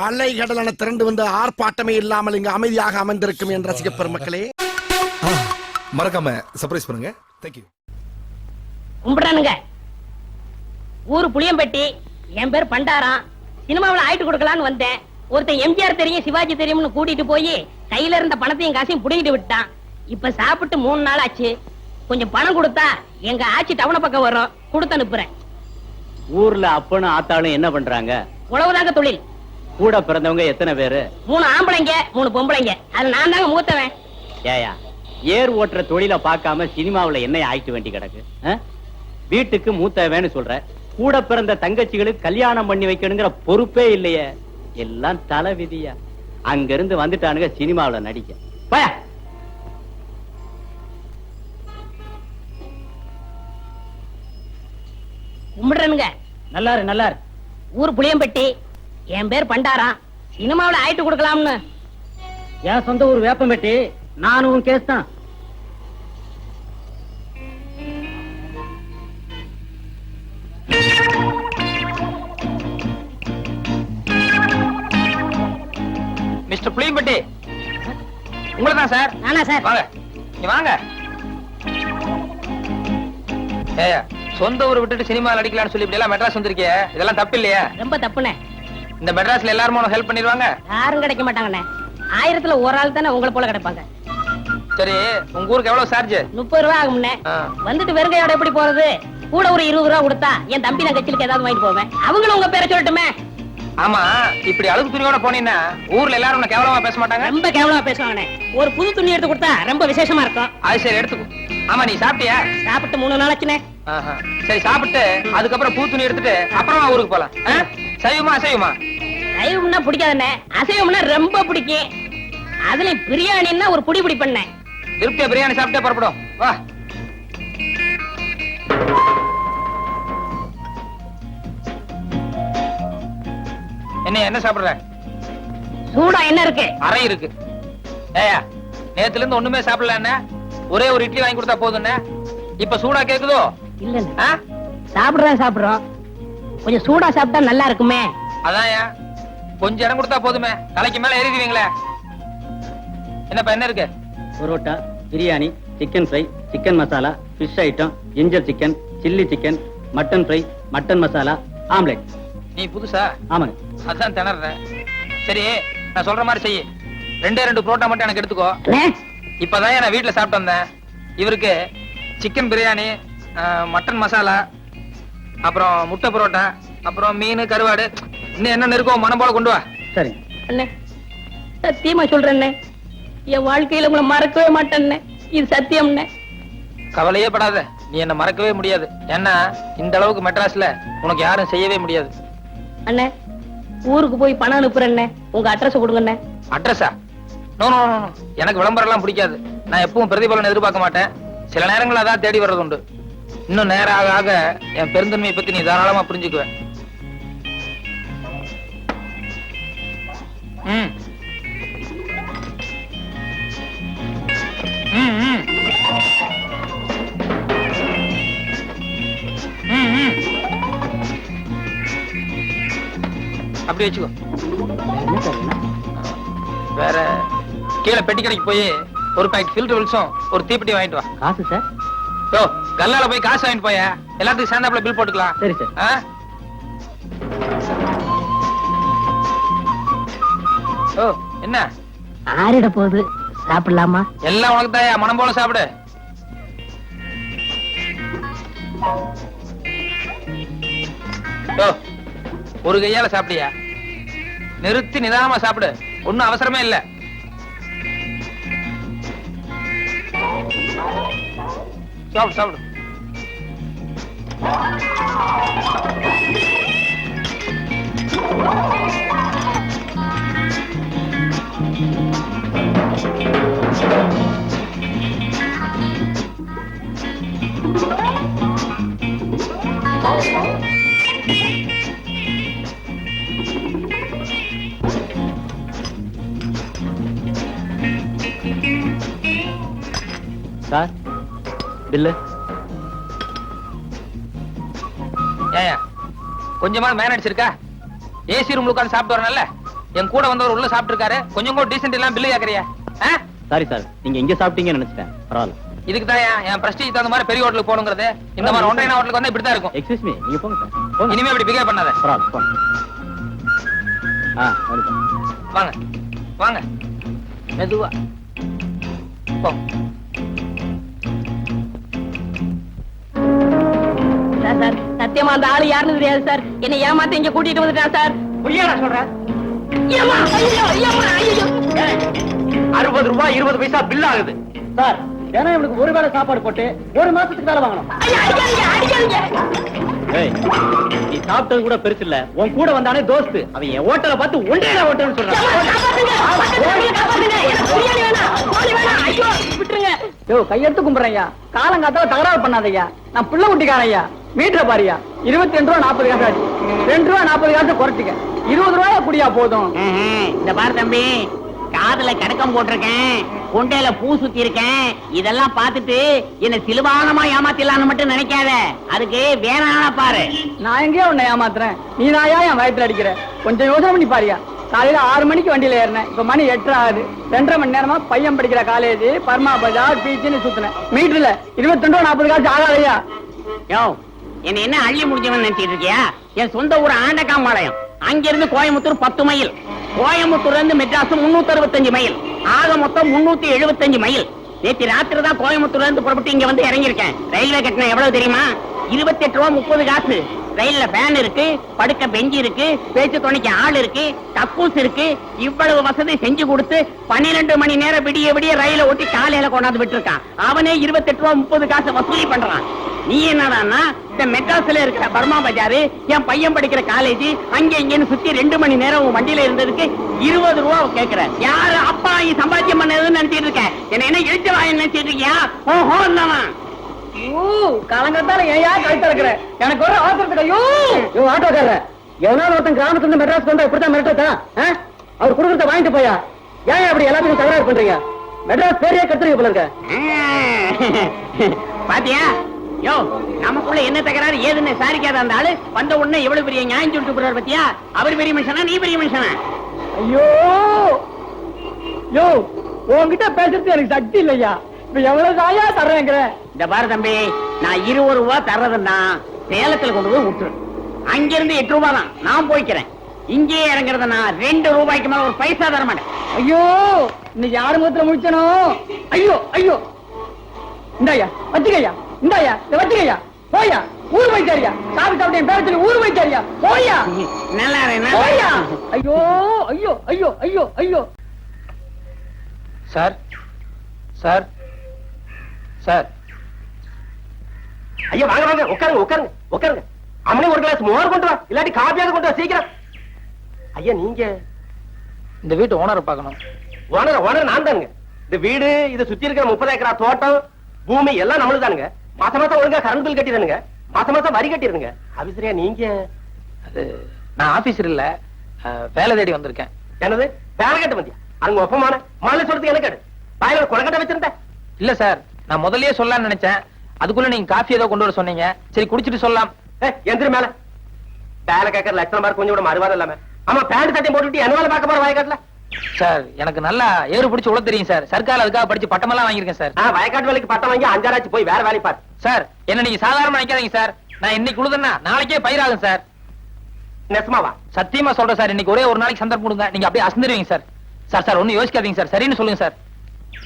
அலை கடலான திரண்டு வந்து ஆர்ப்பாட்டமே இல்லாமல் இங்கு அமைதியாக அமர்ந்திருக்கும் என் ரசிக பெருமக்களே மறக்காம சர்ப்ரைஸ் பண்ணுங்க. தேங்க்யூ கும்பிடுறானுங்க ஊரு புளியம்பட்டி என் பேர் பண்டாரம். சினிமாவில் ஆயிட்டு கொடுக்கலான்னு வந்தேன். ஒருத்தன் எம்ஜிஆர் தெரியும் சிவாஜி தெரியும்னு கூட்டிட்டு போய் கையில இருந்த பணத்தையும் காசையும் புடிங்கிட்டு விட்டான். இப்ப சாப்பிட்டு மூணு நாள் ஆச்சு. கொஞ்சம் பணம் கொடுத்தா எங்க ஆச்சி டவுன பக்கம் வரும். கொடுத்து அனுப்புறேன். ஊர்ல அப்பனும் ஆத்தாளும் என்ன பண்றாங்க? உழவுதாங்க தொழில். கூட பிறந்தவங்க எத்தனை பேரு? மூணு ஆம்பளைங்க மூணு பொம்பளைங்க. அது நான் தாங்க மூத்தவன். ஏயா ஏர் ஓட்டுற தொழில பார்க்காம சினிமாவுல என்ன ஆயிட்டு வேண்டி கிடக்கு? வீட்டுக்கு மூத்தவன்னு சொல்ற கூட பிறந்த தங்கச்சிகளுக்கு கல்யாணம் பண்ணி வைக்கணுங்கிற பொறுப்பே இல்லையே. எல்லாம் தலை விதியா. அங்க இருந்து வந்துட்டானுங்க சினிமாவுல நடிக்க. போயா. கும்பிடுறனுங்க. நல்லாரு நல்லாரு. ஊர் புளியம்பட்டி என் பேர் பண்டாரம் சினிமாவில் ஆயிட்டு கொடுக்கலாம்னு. என் சொந்த ஊர் வேப்பம்பட்டி நானும் கேஸ் தான். மிஸ்டர் புளியம்பட்டி. உங்களை தான் சார்? நானா சார். வாங்க. நீ வாங்க. ஏயா சொந்த ஊரை விட்டுட்டு சினிமாவில் அடிக்கலாம்னு சொல்லி இப்படி எல்லாம் மெட்ராஸ் வந்திருக்கிய. இதெல்லாம் தப்பு இல்லையா. ரொம்ப தப்புண்ணே. இந்த மெட்ராஸ்ல எல்லாரும் உனக்கு ஹெல்ப் பண்ணிடுவாங்க. யாரும் கிடைக்க மாட்டாங்கண்ணே. ஆயிரத்துல ஒரு ஆள் தானே உங்களை போல கிடைப்பாங்க. சரி உங்க ஊருக்கு எவ்வளவு சார்ஜ் முப்பது ரூபா ஆகும்ண்ணே. வந்துட்டு வெறுங்கையோட எப்படி போறது? கூட ஒரு இருபது ரூபா கொடுத்தா என் தம்பி தங்கச்சிலுக்கு ஏதாவது வாங்கிட்டு போவேன். அவங்களும் உங்க பேரை சொல்லட்டுமே. ஆமா இப்படி அழுகு துணியோட போனீங்கன்னா ஊர்ல எல்லாரும் உன்னை கேவலமா பேச மாட்டாங்க? ரொம்ப கேவலமா பேசுவாங்கண்ணே. ஒரு புது துணி எடுத்து கொடுத்தா ரொம்ப விசேஷமா இருக்கும். அது சரி எடுத்துக்கோ. ஆமா நீ சாப்பிட்டியா? சாப்பிட்டு மூணு நாளாச்சுண்ணே ஆஹா. சரி சாப்பிட்டு அதுக்கப்புறம் பூ துணி எடுத்துட்டு அப்புறமா ஊருக்கு போலாம்? சைவமா அசைவமா சைவம்னா பிடிக்காதுண்ணே. அசைவம்னா ரொம்ப பிடிக்கும். அதுல பிரியாணின்னா ஒரு புடி பிடி பண்ணேன். திருப்தியா பிரியாணி சாப்பிட்டே புறப்படும் வா. என்ன என்ன சாப்பிடுற? சூடா என்ன இருக்கு? அறை இருக்கு. ஏயா நேத்துல இருந்து ஒண்ணுமே சாப்பிடல ஒரே ஒரு இட்லி வாங்கி கொடுத்தா போதும் இப்ப சூடா கேக்குதோ? இல்லண்ணே. ஆ? சாப்பிடுறேன் சாப்பிடுறோம். கொஞ்சம் சூடா சாப்பிட்டா நல்லா இருக்குமே. அதான் கொஞ்சம் இடம் கொடுத்தா போதுமே. தலைக்கு மேல ஏறிடுவீங்களே. என்னப்பா என்ன இருக்கு? Parotta biryani chicken fry chicken masala fish item ginger chicken chilli chicken mutton fry mutton masala omelette நீ புதுசா? ஆமாங்க. அதான் திணறேன் சரி நான் சொல்ற மாதிரி செய்யு. ரெண்டே ரெண்டு புரோட்டா மட்டும் எனக்கு எடுத்துக்கோ. இப்பதான் நான் வீட்டுல சாப்பிட்டு வந்தேன். இவருக்கு சிக்கன் பிரியாணி மட்டன் மசாலா அப்புறம் முட்டை புரோட்டா அப்புறம் மீன் கருவாடு இன்னும் என்ன இருக்கோ மனம் போல கொண்டு வா. சரிங்க அண்ணே சத்தியமா சொல்றேன்னே. என் வாழ்க்கையில உங்களை மறக்கவே மாட்டேன்னே. இது சத்தியம்ண்ணே கவலையே படாத. நீ என்ன மறக்கவே முடியாது. ஏன்னா இந்த அளவுக்கு மெட்ராஸ்ல உனக்கு யாரும் செய்யவே முடியாது. அண்ணே ஊருக்கு போய் பணம் அனுப்புறேன்னே. உங்க அட்ரஸ் கொடுங்கண்ணே. அட்ரஸா நோ நோ. எனக்கு விளம்பரம் எல்லாம் பிடிக்காது. நான் எப்பவும் பிரதிபலன் எதிர்பார்க்க மாட்டேன். சில நேரங்கள் அதான் தேடி வர்றது உண்டு இன்னும் நேரம் ஆக ஆக என் பெருந்தன்மையை பத்தி நீ தாராளமா புரிஞ்சுக்குவ. அப்படி வச்சுக்கோ. வேற கீழே பெட்டி கடைக்கு போய் ஒரு பாக்கெட் ஃபில்டர் வில்ஸும் ஒரு தீப்பெட்டி வாங்கிட்டு வா. காசு சார் யோ கல்லால போய் காசு வாங்கிட்டு போய. எல்லாத்துக்கும் சேர்ந்தாப்புல பில் போட்டுக்கலாம். சரி சார் ஓ என்ன? ஆறிட போகுது. சாப்பிடலாமா? எல்லாம் உனக்கு தாயா? மனம் போல சாப்பிடு. யோ ஒரு கையால சாப்பிடியா? நிறுத்தி நிதானமா சாப்பிடு. ஒண்ணும் அவசரமே இல்ல. சாப்பிடு சாப்பிடு. கொஞ்சமா மேன் அடிச்சிருக்கா? ஏசி ரூம்ல உட்கார்ந்து சாப்பிட்டு வரணும்ல? என் கூட வந்தவர் உள்ள சாப்பிட்டு இருக்காரு கொஞ்சம் கூட டீசென்ட் எல்லாம் பில்லு கேக்குறியா? சாரி சார் நீங்க இங்க சாப்பிட்டீங்கன்னு நினைச்சிட்டேன். பரவாயில்ல. இதுக்கு தான் என் பிரஸ்டீஜ் தகுந்த மாதிரி பெரிய ஹோட்டலுக்கு போகணுங்கிறது. இந்த மாதிரி ஒன்றைய ஹோட்டலுக்கு வந்தா இப்படி தான் இருக்கும். எக்ஸ்கியூஸ் மீ நீங்க போங்க சார் போங்க. இனிமே இப்படி பிகேவ் பண்ணாத. பரவாயில்ல போங்க. ஆ வாங்க வாங்க. மெதுவா. போ. Sir sir. சத்தியமா அந்த ஆளு யாருன்னு தெரியாது சார். என்னை ஏமாத்தி இங்க கூட்டிட்டு வந்துட்டான் சார். புரியாடா சொல்றேன்? ஐயோ, ஐயோ. அறுபது ரூபாய் இருபது பைசா பில் ஆகுது. சார் ஏன்னா இவனுக்கு ஒரு வேளை சாப்பாடு போட்டு ஒரு மாசத்துக்கு மேல வாங்கணும். ஐயா, நீ சாப்பிட்டது கூட பெருசு இல்ல. உன் கூட வந்தானே தோஸ்து. அவன் என் ஹோட்டலை பார்த்து ஒன்றே ஹோட்டல்னு ஏம்மா, சொல்றான். ஐயோ, விட்டுருங்க. கையெடுத்து கும்பிடுறையா காலங்காத்தால தகராறு பண்ணாதய்யா. நான் புள்ள குட்டிக்காரையா மீட்டரை பாரியா இருபத்தி ரெண்டு ரூபா நாற்பது காசு ஆச்சு. ரெண்டு ரூபா நாற்பது காசு குறைச்சிக்க. இருபது ரூபாயா குடியா போதும். இந்த பாரு தம்பி காதுல கடக்கம் போட்டிருக்கேன் கொண்டையில பூ சுத்தி இருக்கேன் இதெல்லாம் பார்த்துட்டு என்ன சிலுவானமா ஏமாத்திடலாம்னு மட்டும் நினைக்காத. அதுக்கு ஆளா பாரு. நான் எங்கேயோ உன்னை ஏமாத்துறேன். நீ நாயா என் வயத்துல அடிக்கிற. கொஞ்சம் யோசனை பண்ணி பாரியா காலையில ஆறு மணிக்கு வண்டியில ஏறினேன். இப்ப மணி எட்டரை ஆகுது. ரெண்டரை மணி நேரமா பையன் படிக்கிற காலேஜ் பர்மா பஜார் பீச்சுன்னு சுத்தினேன். மீட்டர்ல இருபத்தி ரெண்டு நாற்பது காசு ஆகாதையா யோ என்ன என்ன அள்ளி முடிஞ்சவன் நினைச்சிட்டு இருக்கியா? என் சொந்த ஊர் ஆண்டக்காம்பாளையம். அங்கிருந்து கோயம்புத்தூர் பத்து மைல். கோயம்புத்தூர்ல இருந்து மெட்ராஸ் முன்னூத்தி அறுபத்தஞ்சு மைல். ஆக மொத்தம் முன்னூத்தி எழுபத்தஞ்சு மைல். நேற்று ராத்திரி தான் கோயம்புத்தூர்ல இருந்து புறப்பட்டு இங்க வந்து இறங்கியிருக்கேன். ரயில்வே கட்டணம் எவ்வளவு தெரியுமா? இருபத்தி எட்டு ரூபா முப்பது காசு. ரயில்ல ஃபேன் இருக்கு படுக்க பெஞ்சு இருக்கு பேச்சு துணைக்கு ஆள் இருக்கு கக்கூஸ் இருக்கு. இவ்வளவு வசதி செஞ்சு கொடுத்து பன்னிரெண்டு மணி நேரம் விடிய விடிய ரயில ஓட்டி காலையில கொண்டாந்து விட்டுருக்கான். அவனே இருபத்தி எட்டு ரூபா முப்பது காசு வசூலி பண்றான். நீ என்னடான்னா இந்த மெட்ராஸ்ல இருக்கிற பர்மா பஜாரு என் பையன் படிக்கிற காலேஜ் அங்க இங்கன்னு சுத்தி ரெண்டு மணி நேரம் உன் வண்டியில இருந்ததுக்கு இருபது ரூபா கேக்குற. யாரு அப்பா நீ சம்பாத்தியம் பண்ணதுன்னு நினைச்சிட்டு இருக்க? என்ன என்ன இழுச்ச வாய் நினைச்சிட்டு இருக்கியா? ஓஹோ இந்தவன். ஐயோ காலங்காத்தால ஏயா கழுத்த இருக்கிற எனக்கு ஒரு அவசரத்துக்கு ஐயோ யோ. ஆட்டோக்காரர எவனாவது ஒருத்தன் கிராமத்துல இருந்து மெட்ராஸ் வந்தா இப்படித்தான் மிரட்டா அவர் குடுக்கறத வாங்கிட்டு போயா? ஏன் அப்படி எல்லாத்தையும் தகராறு பண்றீங்க? மெட்ராஸ் பேரையே கத்துறீங்க போல இருக்க. பாத்தியா? யோ நமக்குள்ள என்ன தகராறு? ஏதுன்னு சாரிக்காத அந்த ஆளு. வந்த உடனே எவ்வளவு பெரிய நியாயம் சொல்லிட்டு போறாரு பாத்தியா? அவர் பெரிய மனுஷனா நீ பெரிய மனுஷனா? ஐயோ! யோ உன்கிட்ட பேசுறது எனக்கு சக்தி இல்லையா? இப்ப எவ்வளவு தாயா தர்றேங்கிற? இந்த பாரு தம்பி நான் இருபது ரூபா தர்றதுன்னா சேலத்துல கொண்டு போய் விட்டுரு. அங்கிருந்து எட்டு ரூபா தான். நான் போய்க்கிறேன். இங்கேயே இறங்குறத நான் ரெண்டு ரூபாய்க்கு மேல ஒரு பைசா தர மாட்டேன் ஐயோ இன்னைக்கு யாரு முகத்துல முடிச்சனோ ஐயோ ஐயோ! இந்தாயா வச்சுக்கய்யா இந்தாயா இதை வச்சுக்கய்யா போயா ஊர் வைச்சாரியா சாமி சாப்பிட்டு என் பேர சொல்லி ஊர் போயா இரு, போயா. நல்லா. ஐயோ ஐயோ ஐயோ ஐயோ ஐயோ. Sir sir sir. ஐயா வாங்க வாங்க உட்காருங்க உட்காருங்க உட்காருங்க. அம்மனே ஒரு கிளாஸ் மோர் கொண்டு வா இல்லாட்டி காப்பியாவது கொண்டு வா சீக்கிரம். ஐயா நீங்க? இந்த வீட்டு ஓனரை பார்க்கணும். ஓனர் ஓனர் நான் தானுங்க. இந்த வீடு இது சுத்தி இருக்கிற முப்பது ஏக்கரா தோட்டம் பூமி எல்லாம் நம்மளுக்கு தானுங்க. மாசம் மாசம் ஒழுங்கா கரண்ட் பில் கட்டிடுங்க மாசம் மாசம் வரி கட்டிடுங்க அபிசரியா நீங்க? அது நான் ஆபீசர் இல்ல. வேலை தேடி வந்திருக்கேன். என்னது? வேலை கட்ட வந்தியா? அங்க ஒப்பமான. மழை சொல்றதுக்கு என்ன கேடு. வாயில குளக்கட்ட வச்சிருந்தேன் இல்ல சார். நான் முதல்லயே சொல்லலாம்னு நினைச்சேன். அதுக்குள்ள நீங்க காஃபி ஏதோ கொண்டு வர சொன்னீங்க. சரி குடிச்சிட்டு சொல்லலாம். எந்திர மேல. வேலை கேட்கற லட்சணம் மாதிரி கொஞ்சம் கூட மறுவாதம் இல்லாம. ஆமா பேண்ட் சட்டையும் போட்டுட்டு என்ன வேலை பார்க்க போற வயக்காட்டுல? சார் எனக்கு நல்லா ஏறு பிடிச்சு உள்ள தெரியும் சார். சர்க்கார் அதுக்காக படிச்சு பட்டமெல்லாம் வாங்கியிருக்கேன் சார். ஆ, வயக்காட்டு வேலைக்கு பட்டம் வாங்கி அஞ்சாராச்சு போய் வேற வேலையை பாரு. சார் என்ன நீங்க சாதாரணமா நினைக்காதீங்க சார். நான் இன்னைக்கு உழுதுன்னா நாளைக்கே பயிராகும் சார். நெசமாவா சத்தியமா சொல்றேன் சார் இன்னைக்கு ஒரே ஒரு நாளைக்கு சந்தர்ப்பம் கொடுங்க. நீங்க அப்படியே அசந்துருவீங்க சார். சார் சார் ஒண்ணும் யோசிக்காதீங்க சார். சரின்னு சொல்லுங்க சார்.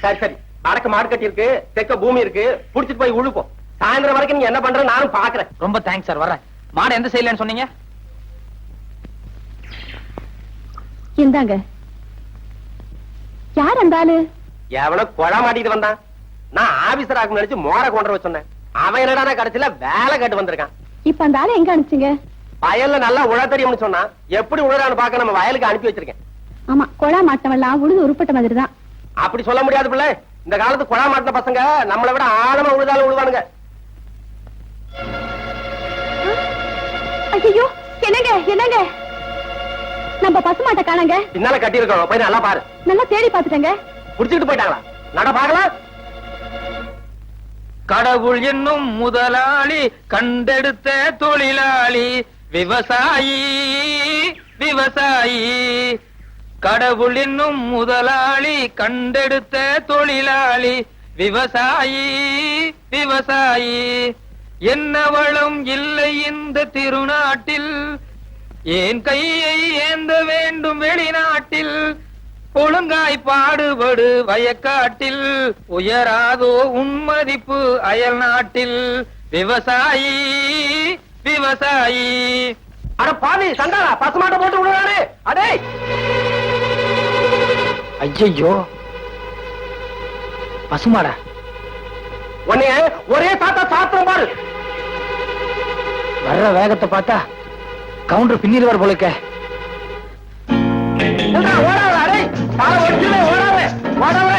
சரி சரி. வடக்கு மாடு கட்டி இருக்கு தெற்க பூமி இருக்கு. புடிச்சிட்டு போய் உழுப்போம். சாயந்தரம் வரைக்கும் நீங்க என்ன பண்ற நானும் பாக்குறேன். ரொம்ப தேங்க்ஸ் சார் வரேன் மாடு எந்த சைடுலன்னு சொன்னீங்க? இந்தாங்க. யார் அந்த ஆளு? எவனோ கொலை மாட்டிட்டு வந்தான். நான் ஆபீசர் ஆகும் நினைச்சு மோர கொண்டு வர சொன்னேன். அவன் என்னடா கடைசியில வேலை கட்டு வந்திருக்கான். இப்ப அந்த ஆளை எங்க அனுப்பிச்சீங்க? வயல்ல நல்லா உழ தெரியும்னு சொன்னா எப்படி உழறான்னு பார்க்க நம்ம வயலுக்கு அனுப்பி வச்சிருக்கேன். ஆமா கொழா மாட்டவெல்லாம் உழுது உருப்பட்ட மாதிரி தான் அப்படி சொல்ல முடியாது பிள்ளை. இந்த காலத்து குழா மாட்டின பசங்க நம்மளை விட ஆழமா உழுதாலும் உழுவானுங்க. ஐயோ என்னங்க என்னங்க? நம்ம பசுமாட்டை காணங்க. பின்னால கட்டி இருக்கோம் போய் நல்லா பாரு. நல்லா தேடி பாத்துட்டேங்க புடிச்சுட்டு போயிட்டாங்களா? நட பாக்கலாம் கடவுள் என்னும் முதலாளி கண்டெடுத்த தொழிலாளி விவசாயி விவசாயி. கடவுள் என்னும் முதலாளி கண்டெடுத்த தொழிலாளி விவசாயி விவசாயி. என்ன வளம் இல்லை இந்த திருநாட்டில் ஏன் கையை ஏந்த வேண்டும் வெளிநாட்டில்? ஒழுங்காய் பாடுபடு வயக்காட்டில். உயராதோ உன்மதிப்பு அயல் நாட்டில். விவசாயி விவசாயி. அட பாவி சண்டாளா பசுமாட்ட போட்டு விடுறாரு அடே! ஐயோ பசுமாடா. உன்னைய ஒரே சாத்தா சாத்திரம் பாரு. வர்ற வேகத்தை பார்த்தா கவுண்டர் பின்னிடுவார் போலுக்க சொல்றா, ஓடாதடா, டேய். காலை ஒடிச்சுலே, ஓடாத, ஓடாத.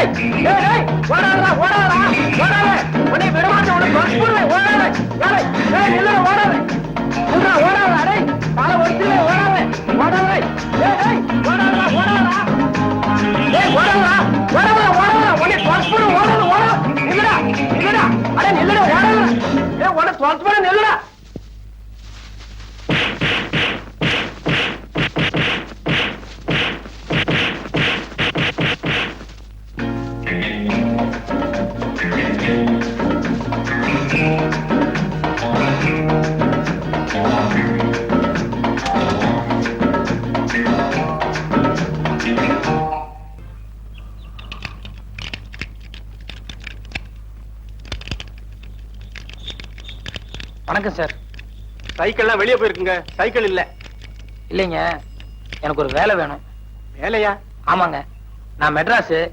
டேய், வணக்கம் சார். சைக்கிள்லாம் வெளியே போயிருக்குங்க. சைக்கிள் இல்ல. இல்லைங்க. எனக்கு ஒரு வேலை வேணும். வேலையா? ஆமாங்க. நான் மெட்ராஸ்.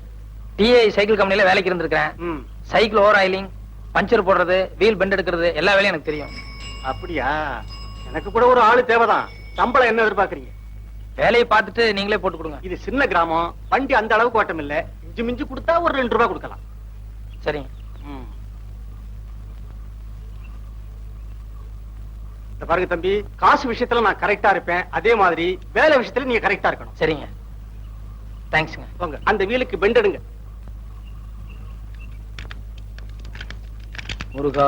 டிஐ சைக்கிள் கம்பெனில வேலைக்கு இருந்திருக்கேன் ம். சைக்கிள் ஓவர் ஆயிலிங் பஞ்சர் போடுறது வீல் பெண்ட் எடுக்கிறது எல்லா வேலையும் எனக்கு தெரியும். அப்படியா? எனக்கு கூட ஒரு ஆளு தேவைதான். சம்பளம் என்ன எதிர்பார்க்கறீங்க? வேலையை பார்த்துட்டு நீங்களே போட்டு கொடுங்க. இது சின்ன கிராமம். வண்டி அந்த அளவுக்கு ஓட்டம் இல்ல. இஞ்சி மிஞ்சி கொடுத்தா ஒரு ரெண்டு ரூபாய் கொடுக்கலாம். சரிங்க ம். இந்த பாருங்க தம்பி காசு விஷயத்துல நான் கரெக்டா இருப்பேன். அதே மாதிரி வேலை விஷயத்துல நீங்க கரெக்டா இருக்கணும். சரிங்க. தேங்க்ஸ்ங்க போங்க அந்த வீலுக்கு பெண்ட் எடுங்க. முருகா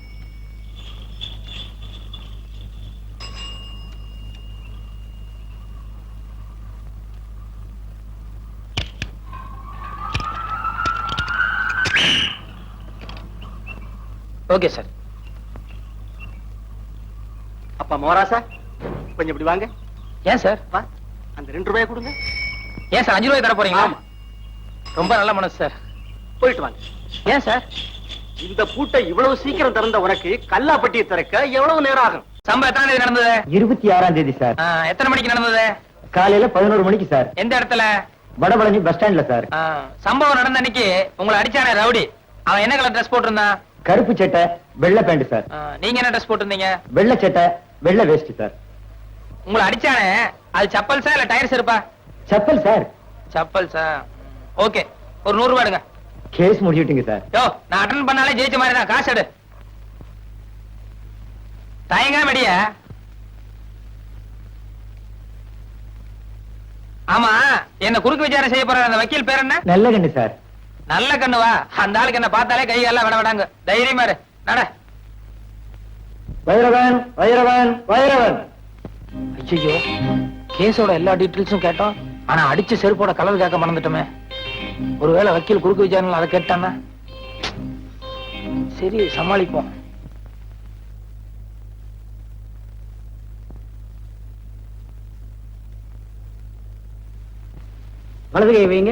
Okay sir. அப்பா மோராசா கொஞ்சம் இப்படி வாங்க. ஏன் சார்? வா அந்த ரெண்டு ரூபாய் கொடுங்க. ஏன் சார்? அஞ்சு ரூபாய் தர போறீங்களா. ரொம்ப நல்ல மனசு சார். போயிட்டு வாங்க. ஏன் சார்? இந்த பூட்டை இவ்வளவு சீக்கிரம் திறந்த உனக்கு கல்லாப்பட்டியை திறக்க எவ்வளவு நேரம் ஆகும்? சம்பவம் எத்தனை தேதி நடந்தது? இருபத்தி ஆறாம் தேதி சார். எத்தனை மணிக்கு நடந்தது? காலையில பதினோரு மணிக்கு சார். எந்த இடத்துல? வடபழனி பஸ் ஸ்டாண்ட்ல சார். சம்பவம் நடந்த அன்னைக்கு உங்களை அடிச்சானே ரவுடி. அவன் என்ன கலர் ட்ரெஸ் போட்டிருந்தான்? கருப்பு சட்டை வெள்ளை பேண்ட் சார் நீங்க என்ன ட்ரெஸ் போட்டிருந்தீங்க? வெள்ளை சட்டை வெள்ளை வேஷ்டி சார் உங்களை அடிச்சானே? அது சப்பல்ஸா இல்ல டயர்ஸ் இருப்பா செப்பல் சார் சப்பல்ஸா ஓகே ஒரு நூறு ரூபாய் எடுங்க. கேஸ் முடிச்சுட்டீங்க சார் யோ நான் அட்டன் பண்ணாலே ஜெயிச்ச மாதிரி தான். காசு எடு. தயங்காம அடிய. ஆமா என்ன குறுக்கு விசாரணை செய்ய போற அந்த வக்கீல் பேர் என்ன? நல்ல கண்ணு சார் நல்ல கண்ணு வா. அந்த ஆளுக்கு என்ன பார்த்தாலே கை எல்லாம் விட விடாங்க. தைரியமா நட. வைரவன் வைரவன் வைரவன். ஐயோ கேஸோட எல்லா டீட்டெயில்ஸும் கேட்டோம். ஆனா அடிச்ச செருப்போட கலர் கேட்க மறந்துட்டோமே. ஒருவேளை வக்கீல் குறுக்கு விசாரணை அதை கேட்டானா? சரி சமாளிப்போம். வலது கை வைங்க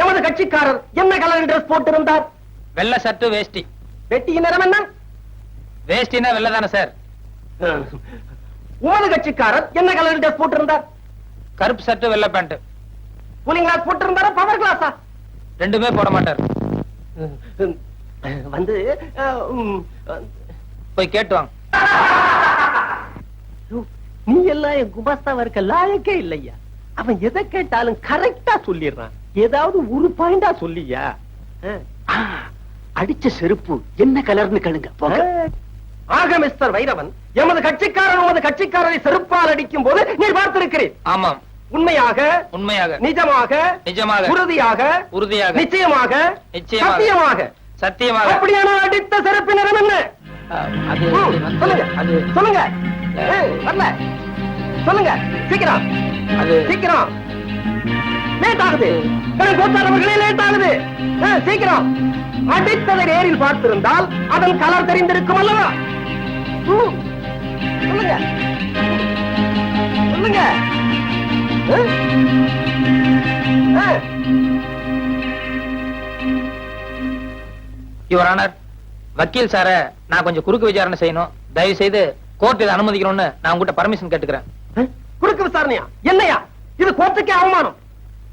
எமது கட்சிக்காரர் என்ன கலர் Dress போட்டிருந்தார்? வெள்ளை சட்டு வேஷ்டி. வெட்டியின் நிறம் என்ன? வேஷ்டினா வெள்ளை தானே சார் உமது கட்சிக்காரர் என்ன கலர் Dress போட்டிருந்தார்? கருப்பு சட்டு வெள்ளை பேண்ட் கூலிங் கிளாஸ் போட்டிருந்தாரா பவர் கிளாஸா ரெண்டுமே போட மாட்டார். வந்து போய் கேட்டு வாங்க. நீ எல்லாம் என் குமாஸ்தாவா இருக்க லாயக்கே இல்லையா? அவன் எதை கேட்டாலும் கரெக்டா சொல்லிடுறான். ஏதாவது ஒரு பாயிண்டா சொல்லியா? அடிச்ச செருப்பு என்ன கலர்னு கேளுங்க போங்க. ஆக மிஸ்டர் வைரவன் எமது கட்சிக்காரன் உமது கட்சிக்காரரை செருப்பால் அடிக்கும் போது நீர் பார்த்திருக்கிறேன் ஆமாம். உண்மையாக உண்மையாக. நிஜமாக நிஜமாக. உறுதியாக உறுதியாக. நிச்சயமாக நிச்சயமாக. சத்தியமாக. சத்தியமாக. அப்படியான அடித்த சிறப்பு நிறம் என்ன சொல்லுங்க. அது சொல்லுங்க. ஏய், வரல. சொல்லுங்க. சீக்கிரம். அது சீக்கிரம். லேட் ஆகுது லேட் ஆகுது ஆ, சீக்கிரம். அடித்ததை நேரில் பார்த்திருந்தால் அதன் கலர் தெரிந்திருக்கும் அல்லவா? சொல்லுங்க. சொல்லுங்க. யுவர் ஆனர் வக்கீல் சார நான் கொஞ்சம் குறுக்கு விசாரணை செய்யணும். தயவு செய்து கோர்ட் இதை அனுமதிக்கணும்னு நான் உங்ககிட்ட பர்மிஷன் கேட்டுக்கிறேன்? குறுக்கு விசாரணையா? என்னையா? இது கோர்ட்டுக்கே அவமானம்.